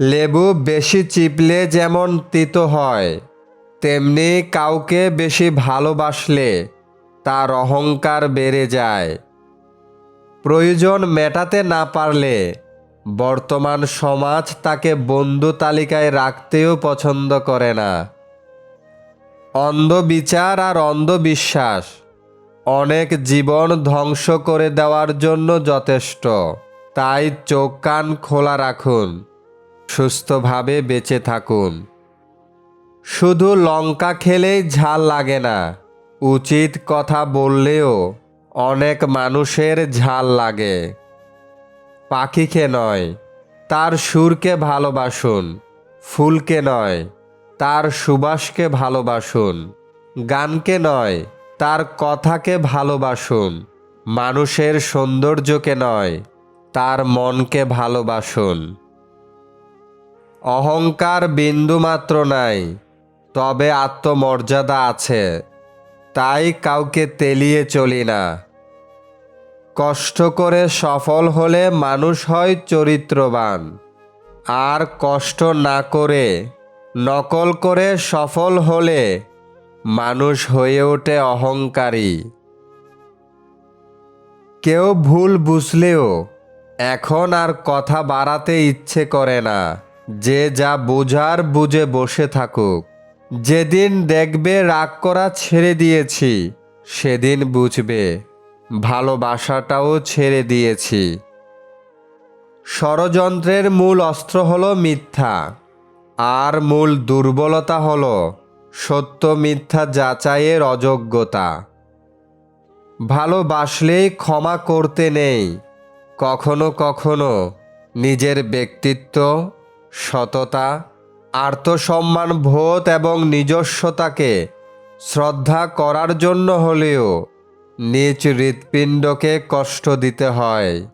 লেবু বেশি চিপলে যেমন তিতো হয়, তেমনি কাউকে বেশি ভালোবাসলে তার অহংকার বেড়ে যায়। প্রয়োজন মেটাতে না পারলে বর্তমান সমাজ তাকে বন্ধু তালিকায় রাখতেও পছন্দ করে না। অন্ধবিচার আর অন্ধবিশ্বাস অনেক জীবন ধ্বংস করে দেওয়ার জন্য যথেষ্ট, তাই চোখ কান খোলা রাখুন। সুস্থভাবে বেঁচে থাকুন। শুধু লঙ্কা খেলেই ঝাল লাগে না, উচিত কথা বললেও অনেক মানুষের ঝাল লাগে। পাখিকে নয়, তার সুরকে ভালোবাসুন, ফুলকে নয়, তার সুবাসকে ভালোবাসুন, গানকে নয়, তার কথাকে ভালোবাসুন, মানুষের সৌন্দর্যকে নয়, তার মনকে ভালোবাসুন। অহংকার বিন্দুমাত্র নাই, তবে আত্মমর্যাদা আছে, তাই কাউকে তেলিয়ে চলি না। কষ্ট করে সফল হলে মানুষ হয় চরিত্রবান, আর কষ্ট না করে, নকল করে সফল হলে মানুষ হয়ে ওঠে অহংকারী। কেউ ভুল বুঝলেও এখন আর কথা বাড়াতে ইচ্ছে করে না। যে যা বোঝার বুঝে বসে থাকুক। যেদিন দেখবে রাগ করা ছেড়ে দিয়েছি, সেদিন বুঝবে ভালোবাসাটাও ছেড়ে দিয়েছি। ষড়যন্ত্রের মূল অস্ত্র হলো মিথ্যা, আর মূল দুর্বলতা হলো সত্য মিথ্যা যাচাইয়ের অযোগ্যতা। ভালোবাসলেই ক্ষমা করতে নেই, কখনো কখনো নিজের ব্যক্তিত্ব সততা, আত্মসম্মান বোধ এবং নিজস্বতাকে শ্রদ্ধা করার জন্য হলেও নিজ হৃৎপিণ্ডকে কষ্ট দিতে হয়।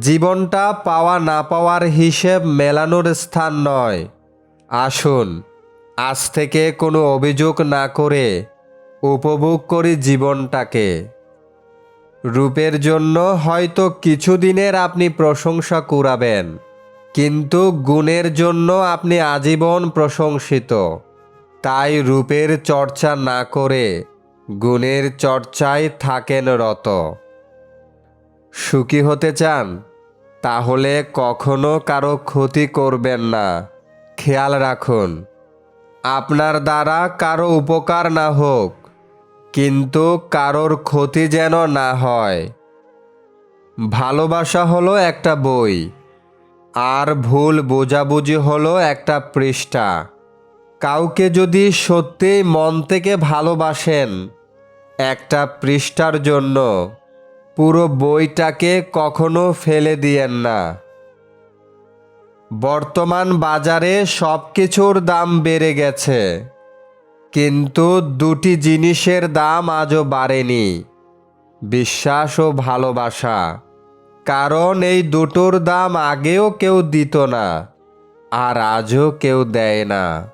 জীবনটা পাওয়া না পাওয়ার হিসেব মেলানোর স্থান নয়। আসুন, আজ থেকে কোনো অভিযোগ না করে উপভোগ করি জীবনটাকে। রূপের জন্য হয়তো কিছুদিনের আপনি প্রশংসা কুড়াবেন। কিন্তু গুণের জন্য আপনি আজীবন প্রশংসিত। তাই রূপের চর্চা না করে গুণের চর্চায় থাকেন রত। সুখী হতে চান, তাহলে কখনো কারও ক্ষতি করবেন না। খেয়াল রাখুন, আপনার দ্বারা কারও উপকার না হোক, কিন্তু কারোর ক্ষতি যেন না হয়। ভালোবাসা হলো একটা বই। আর ভুল বোঝাবুঝি হলো একটা পৃষ্ঠা। কাউকে যদি সত্যিই মন থেকে ভালোবাসেন, একটা পৃষ্ঠার জন্য পুরো বইটাকে কখনো ফেলে দিয়েন না। বর্তমান বাজারে সব কিছুর দাম বেড়ে গেছে, কিন্তু দুটি জিনিসের দাম আজও বাড়েনি, বিশ্বাস ও ভালোবাসা। কারণ এই দুটোর দাম আগেও কেউ দিত না, আর আজও কেউ দেয় না।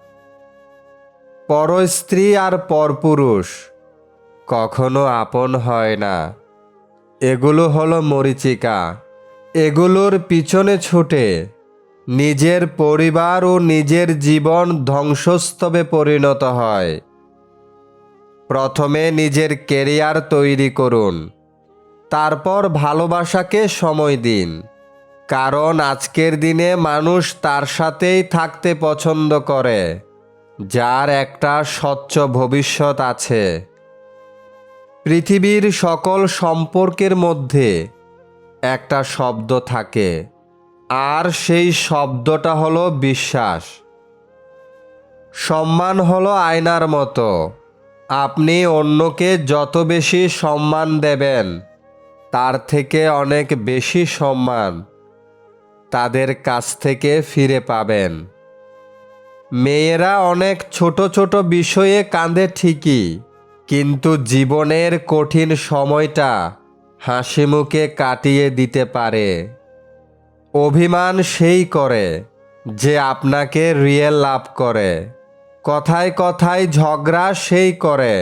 পরস্ত্রী আর পরপুরুষ কখনো আপন হয় না। এগুলো হলো মরিচিকা। এগুলোর পিছনে ছুটে নিজের পরিবার ও নিজের জীবন ধ্বংসস্তবে পরিণত হয়। প্রথমে নিজের কেরিয়ার তৈরি করুন। তারপর ভালোবাসাকে সময় দিন। কারণ আজকের দিনে মানুষ তার সাথেই থাকতে পছন্দ করে, যার একটা স্বচ্ছ ভবিষ্যৎ আছে। পৃথিবীর সকল সম্পর্কের মধ্যে একটা শব্দ থাকে, আর সেই শব্দটা হলো বিশ্বাস। সম্মান হলো আয়নার মতো। আপনি অন্যকে যত বেশি সম্মান দেবেন তার থেকে অনেক বেশি সম্মান তাদের কাছ থেকে ফিরে পাবেন। মেয়েরা অনেক ছোট ছোট বিষয়ে কাঁদে ঠিকই, কিন্তু জীবনের কঠিন সময়টা হাসি মুখে কাটিয়ে দিতে পারে। অভিমান সেই করে যে আপনাকে রিয়েল লাভ করে। কথায় কথায় ঝগড়া সেই করে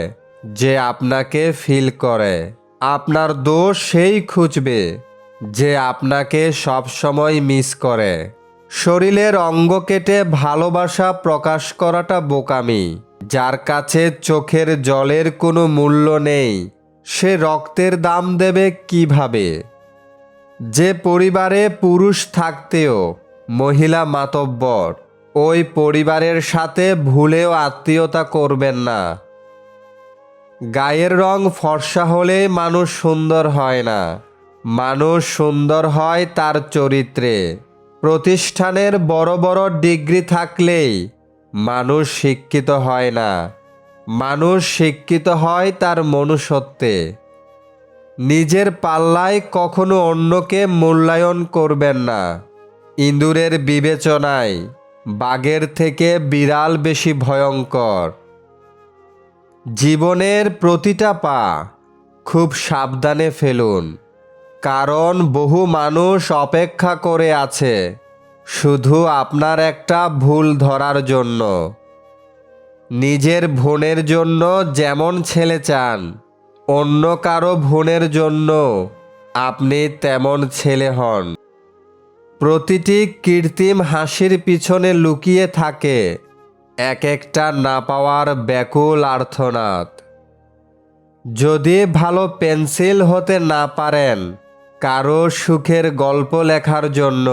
যে আপনাকে ফিল করে। আপনার দোষ সেই খুঁজবে যে আপনাকে সবসময় মিস করে। শরীরের অঙ্গ কেটে ভালোবাসা প্রকাশ করাটা বোকামি। যার কাছে চোখের জলের কোনো মূল্য নেই, সে রক্তের দাম দেবে কীভাবে? যে পরিবারে পুরুষ থাকতেও মহিলা মাতব্বর, ওই পরিবারের সাথে ভুলেও আত্মীয়তা করবেন না। গায়ের রং ফর্সা হলে মানুষ সুন্দর হয় না। মানুষ সুন্দর হয় তার চরিত্রে। প্রতিষ্ঠানের বড় বড় ডিগ্রি থাকলেই মানুষ শিক্ষিত হয় না। মানুষ শিক্ষিত হয় তার মনুষ্যত্বে। নিজের পাল্লায় কখনো অন্যকে মূল্যায়ন করবেন না। ইঁদুরের বিবেচনায় বাঘের থেকে বিড়াল বেশি ভয়ঙ্কর। জীবনের প্রতিটা পা খুব সাবধানে ফেলুন, কারণ বহু মানুষ অপেক্ষা করে আছে শুধু আপনার একটা ভুল ধরার জন্য। নিজের বোনের জন্য যেমন ছেলে চান, অন্য কারও বোনের জন্য আপনি তেমন ছেলে হন। প্রতিটি কৃত্রিম হাসির পিছনে লুকিয়ে থাকে এক একটা না পাওয়ার ব্যাকুল আর্থনাদ। যদি ভালো পেন্সিল হতে না পারেন, কারও সুখের গল্প লেখার জন্য,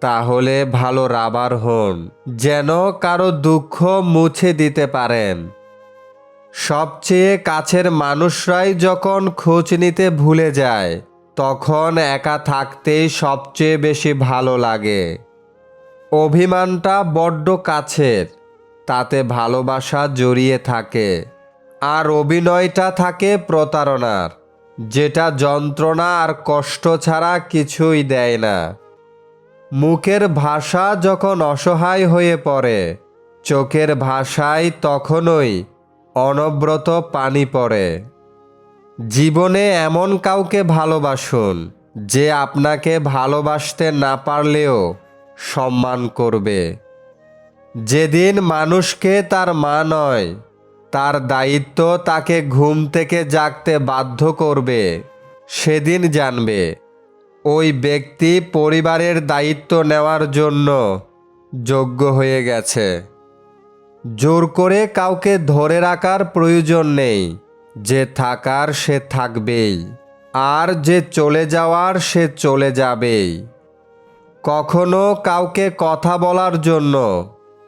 তাহলে ভালো রাবার হন, যেন কারও দুঃখ মুছে দিতে পারেন। সবচেয়ে কাছের মানুষরাই যখন খোঁজ নিতে ভুলে যায়, তখন একা থাকতেই সবচেয়ে বেশি ভালো লাগে। অভিমানটা বড্ড কাছের। তাতে ভালোবাসা জড়িয়ে থাকে আর অভিনয়টা থাকে প্রতারণার, যেটা যন্ত্রণা আর কষ্ট ছাড়া কিছুই দেয় না। মুখের ভাষা যখন অসহায় হয়ে পড়ে, চোখের ভাষায় তখনই অনব্রত পানি পড়ে। জীবনে এমন কাউকে ভালোবাসুন, যে আপনাকে ভালোবাসতে না পারলেও সম্মান করবে। যেদিন মানুষকে তার মা নয়, তার দায়িত্ব তাকে ঘুম থেকে জাগতে বাধ্য করবে, সেদিন জানবে। ওই ব্যক্তি পরিবারের দায়িত্ব নেওয়ার জন্য যোগ্য হয়ে গেছে। জোর করে কাউকে ধরে রাখার প্রয়োজন নেই, যে থাকার সে থাকবেই, আর যে চলে যাওয়ার সে চলে যাবেই। কখনো কাউকে কথা বলার জন্য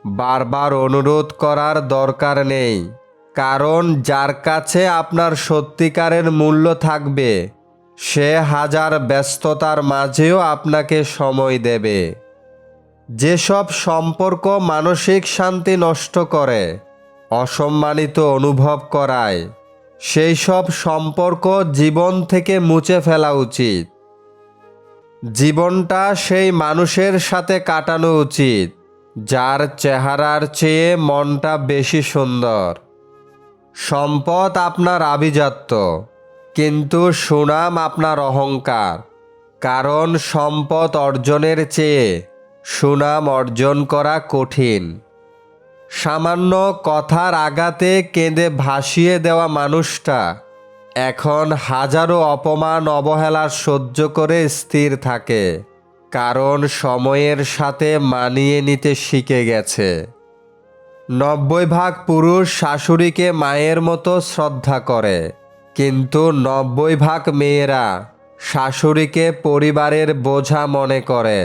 বারবার অনুরোধ করার দরকার নেই, কারণ যার কাছে আপনার সত্যিকারের মূল্য থাকবে, সে হাজার ব্যস্ততার মাঝেও আপনাকে সময় দেবে। যেসব সম্পর্ক মানসিক শান্তি নষ্ট করে, অসম্মানিত অনুভব করায় সেই সব সম্পর্ক জীবন থেকে মুছে ফেলা উচিত। জীবনটা সেই মানুষের সাথে কাটানো উচিত। যার চেহারার চেয়ে মনটা বেশি সুন্দর। সম্পদ আপনার আভিজাত্য, কিন্তু সুনাম আপনার অহংকার, কারণ সম্পদ অর্জনের চেয়ে সুনাম অর্জন করা কঠিন। সামান্য কথার আঘাতে কেঁদে ভাসিয়ে দেওয়া মানুষটা এখন হাজারো অপমান, অবহেলা সহ্য করে স্থির থাকে। কারণ সময়ের সাথে মানিয়ে নিতে শিখে গেছে। নব্বই ভাগ পুরুষ শাশুড়িকে মায়ের মতো শ্রদ্ধা করে, কিন্তু নব্বই ভাগ মেয়েরা শাশুড়িকে পরিবারের বোঝা মনে করে।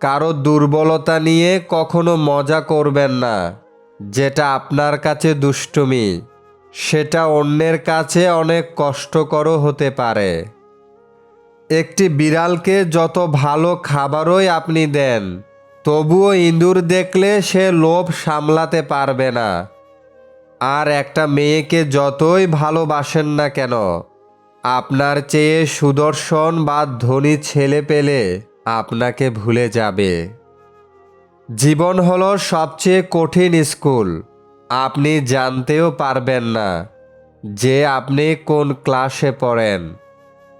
কারও দুর্বলতা নিয়ে কখনো মজা করবেন না, যেটা আপনার কাছে দুষ্টুমি, সেটা অন্যের কাছে অনেক কষ্টকরও হতে পারে। একটি বিড়ালকে যত ভালো খাবারই আপনি দেন, তবুও ইঁদুর দেখলে সে লোভ সামলাতে পারবে না। আর একটা মেয়েকে যতই ভালোবাসেন না কেন, আপনার চেয়ে সুদর্শন বা ধনী ছেলে পেলে আপনাকে ভুলে যাবে। জীবন হলো সবচেয়ে কঠিন স্কুল, আপনি জানতেও পারবেন না যে আপনি কোন ক্লাসে পড়েন।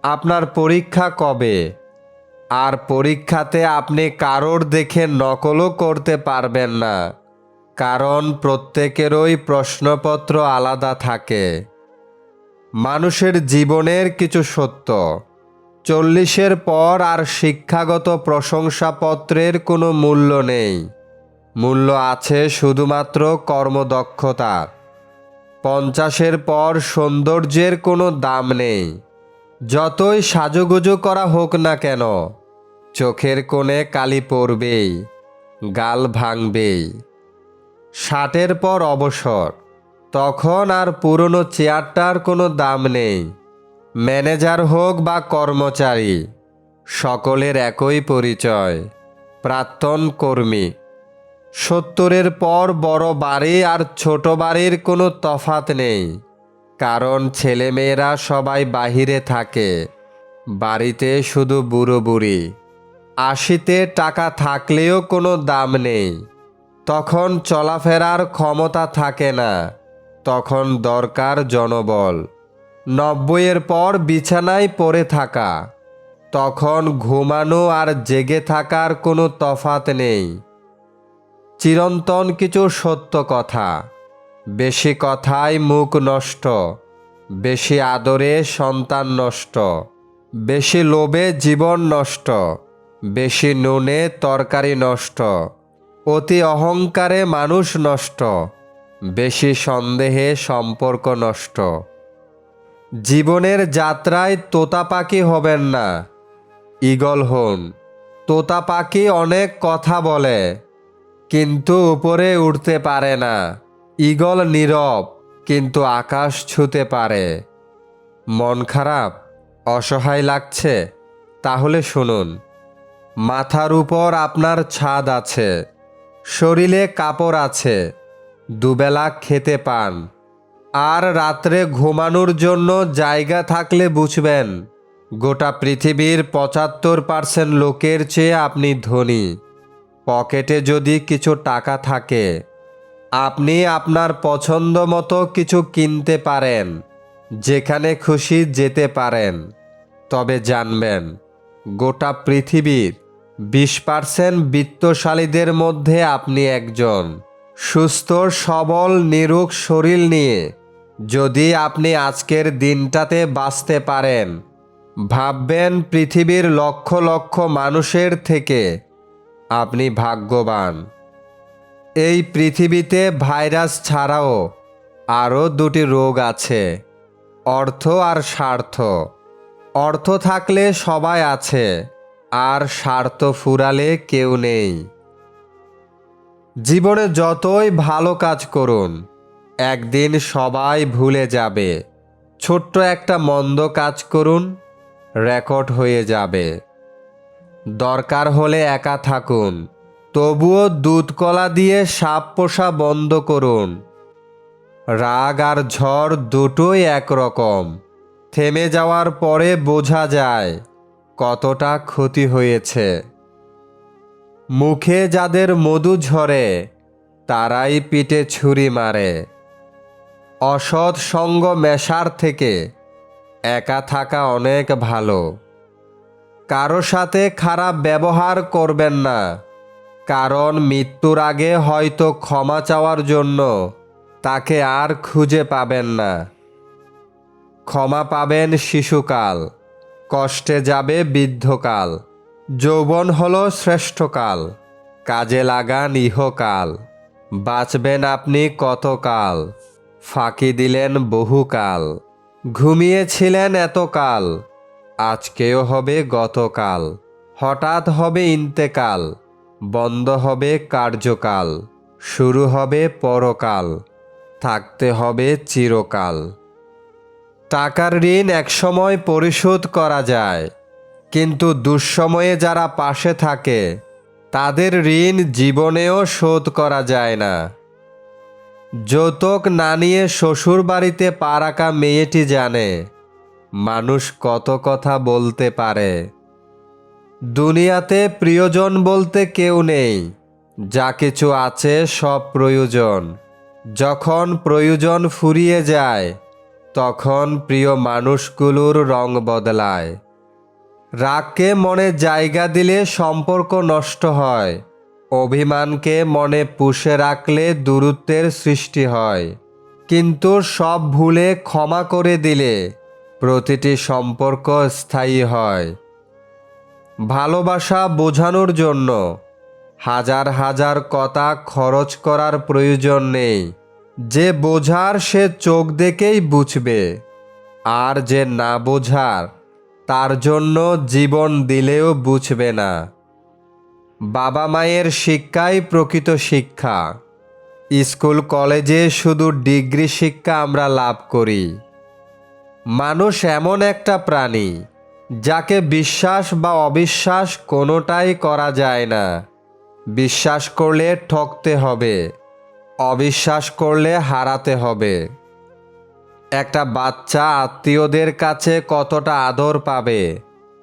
আপনার পরীক্ষা কবে? আর পরীক্ষাতে আপনি কারোর দেখে নকলও করতে পারবেন না, কারণ প্রত্যেকেরই প্রশ্নপত্র আলাদা থাকে। মানুষের জীবনের কিছু সত্য, চল্লিশের পর আর শিক্ষাগত প্রশংসাপত্রের কোনো মূল্য নেই। মূল্য আছে শুধুমাত্র কর্মদক্ষতার পঞ্চাশের পর সৌন্দর্যের কোনো দাম নেই। যতই সাজুগুজু করা হোক না কেন, চোখের কোণে কালি পড়বেই, গাল ভাঙবেই। ষাটের পর অবসর, তখন আর পুরনো চেয়ারটার কোনো দাম নেই। ম্যানেজার হোক বা কর্মচারী, সকলের একই পরিচয়, প্রাক্তন কর্মী। সত্তরের পর বড় বাড়ি আর ছোট বাড়ির কোনো তফাত নেই। কারণ ছেলেমেয়েরা সবাই বাহিরে থাকে, বাড়িতে শুধু বুড়ো বুড়ি। আশিতে টাকা থাকলেও কোনো দাম নেই। তখন চলাফেরার ক্ষমতা থাকে না, তখন দরকার জনবল। নব্বইয়ের পর বিছানায় পড়ে থাকা, তখন ঘুমানো আর জেগে থাকার কোনো তফাত নেই। চিরন্তন কিছু সত্য কথা। বেশি কথায় মুখ নষ্ট, বেশি আদরে সন্তান নষ্ট, বেশি লোভে জীবন নষ্ট, বেশি নুনে তরকারি নষ্ট, অতি অহংকারে মানুষ নষ্ট, বেশি সন্দেহে সম্পর্ক নষ্ট। জীবনের যাত্রায় তোতা পাখি হবেন না, ঈগল হন। তোতা পাখি অনেক কথা বলে, কিন্তু উপরে উঠতে পারে না। ঈগল নীরব, কিন্তু আকাশ ছুতে পারে। মন খারাপ, অসহায় লাগছে, তাহলে শুনুন। মাথার উপর আপনার ছাদ আছে, শরীরে কাপড় আছে, দুবেলা খেতে পান। আর রাত্রে ঘুমানোর জন্য জায়গা থাকলে বুঝবেন, গোটা পৃথিবীর পঁচাত্তর পার্সেন্ট লোকের চেয়ে আপনি ধনী। পকেটে যদি কিছু টাকা থাকে আপনি আপনার পছন্দ মতো কিছু কিনতে পারেন, যেখানে খুশি যেতে পারেন। তবে জানবেন, গোটা পৃথিবীর বিশ পার্সেন্ট বিত্তশালীদের মধ্যে আপনি একজন। সুস্থ, সবল নিরুক শরীর নিয়ে যদি আপনি আজকের দিনটাতে বাঁচতে পারেন, ভাববেন পৃথিবীর লক্ষ লক্ষ মানুষের থেকে আপনি ভাগ্যবান। এই পৃথিবীতে ভাইরাস ছাড়াও আরও দুটি রোগ আছে, অর্থ আর স্বার্থ। অর্থ থাকলে সবাই আছে, আর স্বার্থ ফুরালে কেউ নেই। জীবনে যতই ভালো কাজ করুন, একদিন সবাই ভুলে যাবে। ছোট্ট একটা মন্দ কাজ করুন, রেকর্ড হয়ে যাবে। দরকার হলে একা থাকুন। তবুও দুধকলা দিয়ে সাপ পোষা বন্ধ করুন। রাগ আর ঝড় দুটোই একরকম। থেমে যাওয়ার পরে বোঝা যায় কতটা ক্ষতি হয়েছে। মুখে যাদের মধু ঝরে, তারাই পিঠে ছুরি মারে। অসৎ সঙ্গ মেশার থেকে একা থাকা অনেক ভালো। কারও সাথে খারাপ ব্যবহার করবেন না। কারণ মৃত্যুর আগে হয়তো ক্ষমা চাওয়ার জন্য তাকে আর খুঁজে পাবেন না। ক্ষমা পাবেন শিশুকাল, কষ্টে যাবে বৃদ্ধকাল, যৌবন হলো শ্রেষ্ঠকাল, কাজে লাগান ইহকাল, বাঁচবেন আপনি কতকাল, ফাঁকি দিলেন বহুকাল, ঘুমিয়েছিলেন এতকাল, আজকেও হবে গতকাল, হঠাৎ হবে ইন্তেকাল। বন্ধ হবে কার্যকাল, শুরু হবে পরকাল, থাকতে হবে চিরকাল। টাকার ঋণ একসময় পরিশোধ করা যায়, কিন্তু দুঃসময়ে যারা পাশে থাকে, তাদের ঋণ জীবনেও শোধ করা যায় না। যৌতুক না নিয়ে শ্বশুর বাড়িতে পা রাখা মেয়েটি জানে, মানুষ কত কথা বলতে পারে। দুনিয়াতে প্রিয়জন বলতে কেউ নেই, যা কিছু আছে সব প্রয়োজন। যখন প্রয়োজন ফুরিয়ে যায়, তখন প্রিয় মানুষগুলোর রং বদলায়। রাগকে মনে জায়গা দিলে সম্পর্ক নষ্ট হয়, অভিমানকে মনে পুষে রাখলে দূরত্বের সৃষ্টি হয়। কিন্তু সব ভুলে ক্ষমা করে দিলে প্রতিটি সম্পর্ক স্থায়ী হয়। ভালোবাসা বোঝানোর জন্য। হাজার হাজার কথা খরচ করার প্রয়োজন নেই। যে বোঝার সে চোখ দেখেই বুঝবে। আর যে না বোঝার, তার জন্য জীবন দিলেও বুঝবে না। বাবা মায়ের শিক্ষাই প্রকৃত শিক্ষা। স্কুল, কলেজে শুধু ডিগ্রি শিক্ষা আমরা লাভ করি। মানুষ এমন একটা প্রাণী। যাকে বিশ্বাস বা অবিশ্বাস কোনোটাই করা যায় না। বিশ্বাস করলে ঠকতে হবে, অবিশ্বাস করলে হারাতে হবে। একটা বাচ্চা আত্মীয়দের কাছে কতটা আদর পাবে,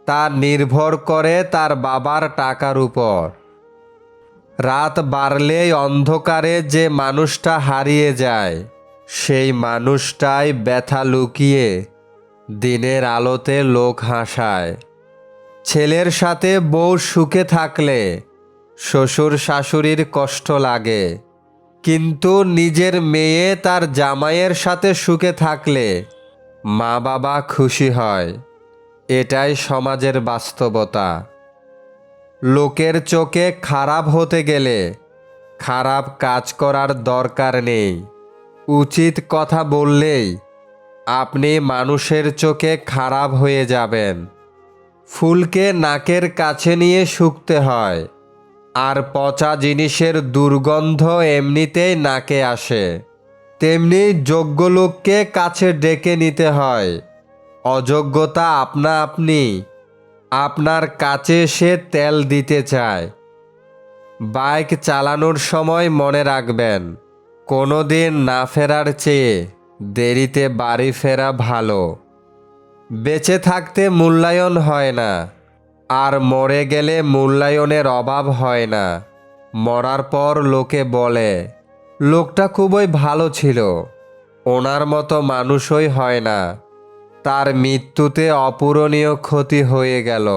তা নির্ভর করে তার বাবার টাকার উপর। রাত বাড়লেই অন্ধকারে যে মানুষটা হারিয়ে যায়, সেই মানুষটাই ব্যথা লুকিয়ে দিনের আলোতে লোক হাসায়। ছেলের সাথে বউ সুখে থাকলে শ্বশুর শাশুড়ির কষ্ট লাগে। কিন্তু নিজের মেয়ে তার জামাইয়ের সাথে সুখে থাকলে মা বাবা খুশি হয়। এটাই সমাজের বাস্তবতা। লোকের চোখে খারাপ হতে গেলে খারাপ কাজ করার দরকার নেই। উচিত কথা বললেই আপনি মানুষের চোখে খারাপ হয়ে যাবেন। ফুলকে নাকের কাছে নিয়ে শুকতে হয়, আর পচা জিনিসের দুর্গন্ধ এমনিতেই নাকে আসে। তেমনি যোগ্য লোককে কাছে ডেকে নিতে হয়, অযোগ্যতা আপনা আপনি, আপনার কাছে সে তেল দিতে চায়। বাইক চালানোর সময় মনে রাখবেন কোনো দিন না ফেরার চেয়ে। দেরিতে বাড়ি ফেরা ভালো। বেঁচে থাকতে মূল্যায়ন হয় না। আর মরে গেলে মূল্যায়নের অভাব হয় না। মরার পর লোকে বলে, লোকটা খুবই ভালো ছিল। ওনার মতো মানুষই হয় না। তার মৃত্যুতে অপূরণীয় ক্ষতি হয়ে গেল।